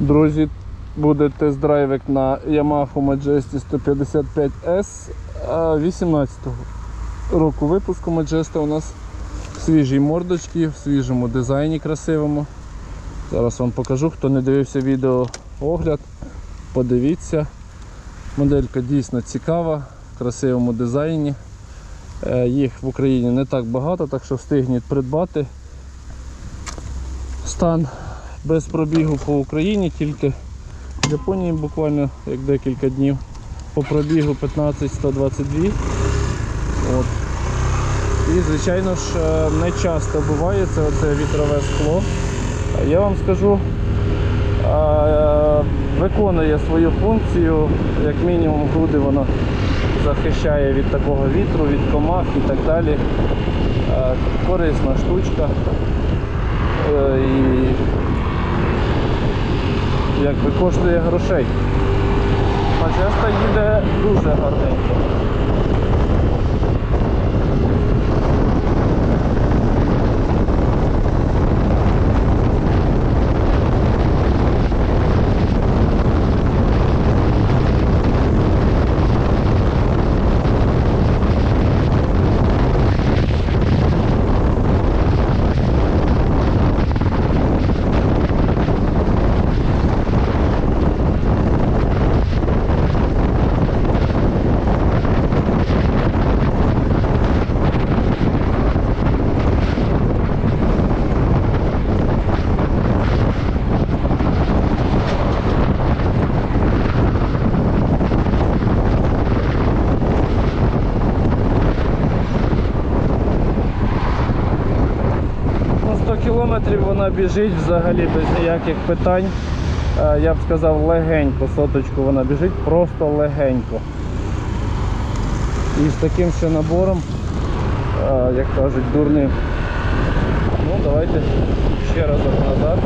Друзі, буде тест-драйвик на Yamaha Majesty 155S 18-го року випуску Majesty у нас в свіжій мордочці, в свіжому дизайні красивому. Зараз вам покажу, хто не дивився відео огляд, подивіться. Моделька дійсно цікава, в красивому дизайні. Е, Їх в Україні не так багато, так що встигніть придбати. Стан без пробігу по Україні, тільки в Японії буквально як декілька днів. По пробігу 15-122. От. І звичайно ж е, не часто буває це оце вітрове скло. Я вам скажу, е, виконує свою функцію, як мінімум груди воно захищає від такого вітру, від комах і так далі. Е, Корисна штучка. Якби коштує грошей. Маджеста їде дуже гарненько. Кілометрів вона біжить взагалі без ніяких питань. Е, Я б сказав легенько, соточку вона біжить, просто легенько. І з таким ще набором, е, як кажуть, дурним. Ну, давайте ще разок назад.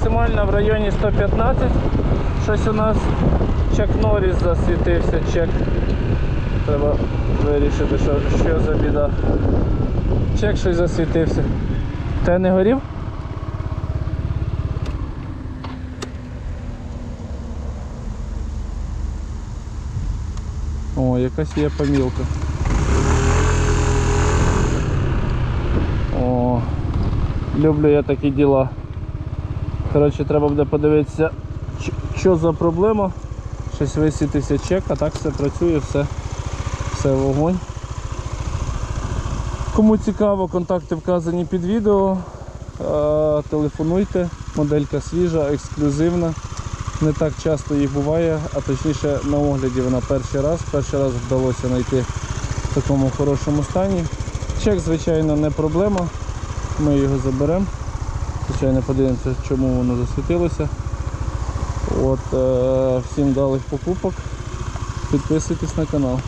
Максимально в районі 115. Щось у нас чек Норріс засвітився, чек. Треба вирішити, що, що за біда. Чек щось засвітився. Те не горів? О, якась є помілка. О, люблю я такі діла. Коротше, треба буде подивитися, що за проблема. Щось висвітився чек, а так все працює, все, все вогонь. Кому цікаво, контакти вказані під відео. Телефонуйте, моделька свіжа, ексклюзивна. Не так часто їх буває, а точніше на огляді вона перший раз. Перший раз вдалося знайти в такому хорошому стані. Чек, звичайно, не проблема. Ми його заберемо. Звичайно, подивимося, чому воно засвітилося. От, е, всім далих покупок. Підписуйтесь на канал.